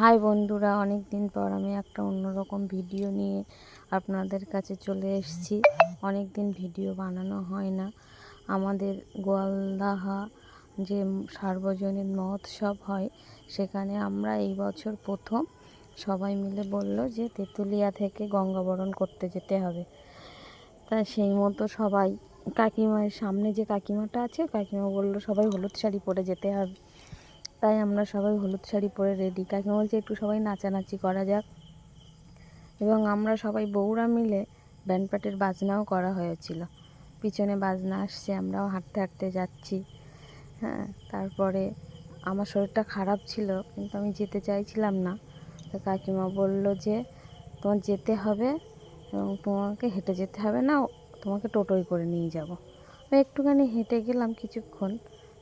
High বন্ধুরা অনেক দিন পর আমি একটা অন্যরকম ভিডিও নিয়ে আপনাদের কাছে চলে এসেছি। অনেক দিন ভিডিও বানানো হয় না। আমাদের গোয়ালদাহা যে সার্বজনীন মহোৎসব হয়, সেখানে আমরা এই বছর প্রথম সবাই মিলে বলল যে তেঁতুলিয়া থেকে গঙ্গাবরণ করতে যেতে হবে। তা সেই মতো সবাই কাকিমার সামনে যে কাকিমাটা আছে, কাকিমা বলল সবাই হলুদ শাড়ি পরে যেতে হবে। তাই আমরা সবাই হলুদ শাড়ি পরে রেডি কাকিমা বলছে, একটু সবাই নাচানাচি করা যাক। এবং আমরা সবাই বউরা মিলে ব্যান্ড বাজনাও করা হয়েছিল। পিছনে বাজনা আসছে, আমরাও হাঁটতে হাঁটতে যাচ্ছি। হ্যাঁ তারপরে আমার শরীরটা খারাপ ছিল, কিন্তু আমি যেতে চাইছিলাম না। তো কাকিমা বলল যে, তোমার যেতে হবে এবং তোমাকে হেঁটে যেতে হবে না, তোমাকে টোটোয় করে নিয়ে যাব। একটুখানি হেঁটে গেলাম কিছুক্ষণ,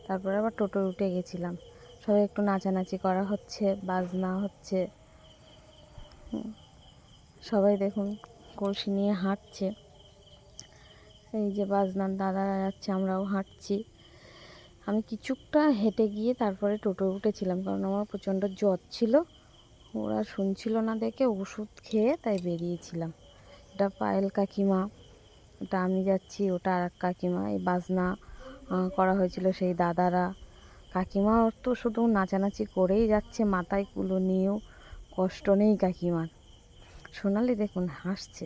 তারপরে আবার টোটোয় উঠে গেছিলাম। সবাই একটু নাচানাচি করা হচ্ছে, বাজনা হচ্ছে। সবাই দেখুন কলসি নিয়ে হাঁটছে। এই যে বাজনার দাদারা যাচ্ছে, আমরাও হাঁটছি। আমি কিছুটা হেঁটে গিয়ে তারপরে টোটো উঠেছিলাম, কারণ আমার প্রচণ্ড জ্বর ছিল। ওরা শুনছিল না দেখে ওষুধ খেয়ে তাই বেরিয়েছিলাম। এটা পায়েল কাকিমা ওটা আমি যাচ্ছি, ওটা আর কাকিমা। এই বাজনা করা হয়েছিল সেই দাদারা। কাকিমা তো শুধু নাচানাচি করেই যাচ্ছে মাথায় কুলো নিয়েও কষ্ট নেই কাকিমার। সোনালি দেখুন হাসছে।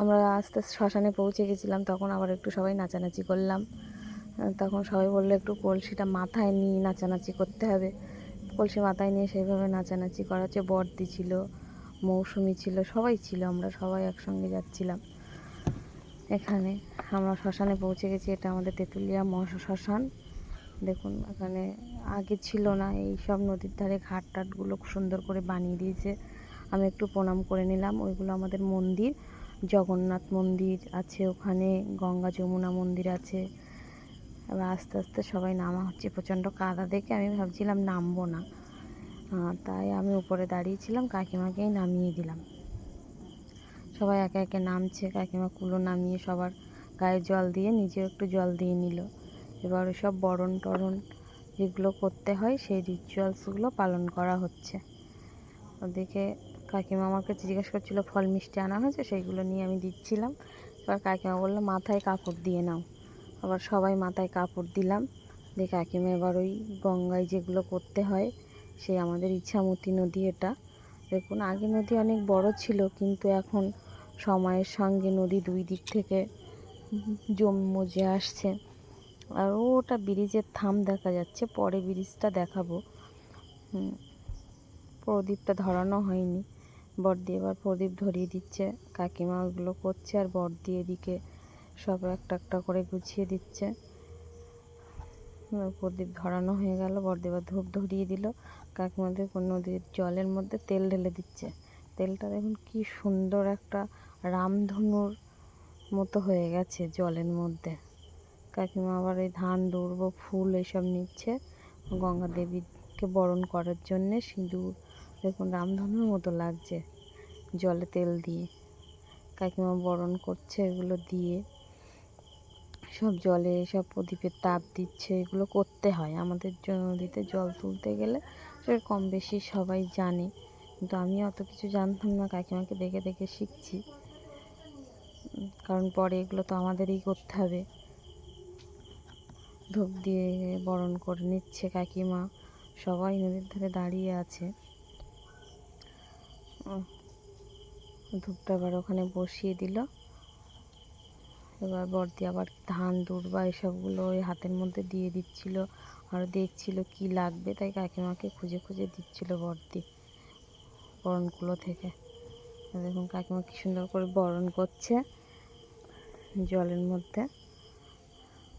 আমরা আস্তে আস্তে শ্মশানে পৌঁছে গেছিলাম, তখন আবার একটু সবাই নাচানাচি করলাম। তখন সবাই বলল, একটু কলসিটা মাথায় নিয়ে নাচানাচি করতে হবে। কলসি মাথায় নিয়ে সেইভাবে নাচানাচি করা হচ্ছে বর্দি ছিল, মৌসুমি ছিল, সবাই ছিল, আমরা সবাই একসঙ্গে যাচ্ছিলাম। এখানে আমরা শ্মশানে পৌঁছে গেছি, এটা আমাদের তেঁতুলিয়া মহা শ্মশান দেখুন, এখানে আগে ছিল না এই সব নদীর ধারে ঘাট টাটগুলো সুন্দর করে বানিয়ে দিয়েছে। আমি একটু প্রণাম করে নিলাম, ওইগুলো আমাদের মন্দির, জগন্নাথ মন্দির আছে ওখানে, গঙ্গা যমুনা মন্দির আছে। এবার আস্তে আস্তে সবাই নামা হচ্ছে, প্রচণ্ড কাদা দেখে আমি ভাবছিলাম নামবো না। তাই আমি উপরে দাঁড়িয়েছিলাম কাকিমাকেই নামিয়ে দিলাম। সবাই একে একে নামছে, কাকিমা কুলো নামিয়ে সবার গায়ে জল দিয়ে, নিজেও একটু জল দিয়ে নিল। এবার সব বরণ টরণ যেগুলো করতে হয়, সেই রিচুয়ালসগুলো পালন করা হচ্ছে। ওদিকে কাকিমা আমাকে জিজ্ঞেস করছিল, ফল মিষ্টি আনা হয়েছে? সেইগুলো নিয়ে আমি দিচ্ছিলাম। এবার কাকিমা বলল, মাথায় কাপড় দিয়ে নাও। আবার সবাই মাথায় কাপড় দিলাম। দিয়ে কাকিমা এবার ওই গঙ্গায় যেগুলো করতে হয়, সেই আমাদের ইচ্ছামতি নদী এটা। দেখুন, আগে নদী অনেক বড় ছিল, কিন্তু এখন সময়ের সঙ্গে নদী দুই দিক থেকে জম আসছে। আর ওটা ব্রিজের থাম দেখা যাচ্ছে, পরে ব্রিজটা দেখাবো। প্রদীপটা ধরানো হয়নি। বর্দি এবার প্রদীপ ধরিয়ে দিচ্ছে, কাকিমা ওগুলো করছে আর বর্দি এদিকে সব একটা একটা করে গুছিয়ে দিচ্ছে। প্রদীপ ধরানো হয়ে গেল বর্দি এবার ধূপ ধরিয়ে দিল। কাকিমাদের নদীর জলের মধ্যে তেল ঢেলে দিচ্ছে। তেলটা দেখুন কি সুন্দর একটা রামধনুর মতো হয়ে গেছে জলের মধ্যে। কাকিমা আবার এই ধান দৌড়ব ফুল এসব নিচ্ছে গঙ্গা দেবীকে বরণ করার জন্যে। সিঁদুর, দেখুন, রামধনুর মতো লাগছে জলে তেল দিয়ে। কাকিমা বরণ করছে এগুলো দিয়ে। সব জলে সব প্রদীপের তাপ দিচ্ছে। এগুলো করতে হয়। আমাদের নদীতে জল তুলতে গেলে কম বেশি সবাই জানে। কিন্তু আমি অত কিছু জানতাম না, কাকিমাকে দেখে দেখে শিখছি। কারণ পরে এগুলো তো আমাদেরই করতে হবে। ধূপ দিয়ে বরণ করে নিচ্ছে কাকিমা। সবাই নদীর ধারে দাঁড়িয়ে আছে। ধূপটা আবার ওখানে বসিয়ে দিল। এবার বর্দি আবার ধান দুর্বা এসবগুলো ওই হাতের মধ্যে দিয়ে দিচ্ছিল আর দেখছিল কি লাগবে, তাই কাকিমাকে খুঁজে খুঁজে দিচ্ছিল বর্দি বরণগুলো থেকে। দেখুন কাকিমা কি সুন্দর করে বরণ করছে জলের মধ্যে।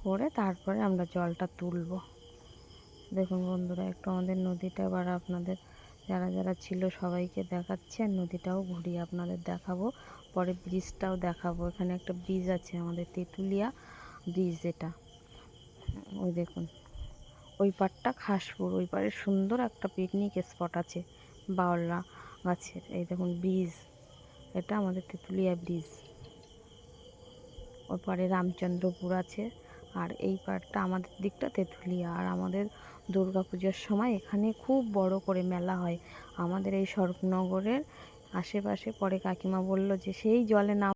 করে তারপরে আমরা জলটা তুলব। দেখুন বন্ধুরা, একটু আমাদের নদীটা এবার আপনাদের, যারা যারা ছিল সবাইকে দেখাচ্ছে, আর নদীটাও ঘুরিয়ে আপনাদের দেখাবো। পরে ব্রিজটাও দেখাবো। এখানে একটা ব্রিজ আছে, আমাদের তেঁতুলিয়া ব্রিজ এটা ওই দেখুন, ওই পাড়টা খাসপুর, ওই পাড়ে সুন্দর একটা পিকনিক স্পট আছে বাওলা গাছের। এই দেখুন ব্রিজ এটা আমাদের তেঁতুলিয়া ব্রিজ ওই পারে রামচন্দ্রপুর আছে আর এই পার্কটা আমাদের দিকটা তেঁতুলিয়া আর আমাদের দুর্গা পুজোর সময় এখানে খুব বড় করে মেলা হয়। আমাদের এই স্বরূপনগরের আশেপাশে পরে কাকিমা বলল যে, সেই জলে নাম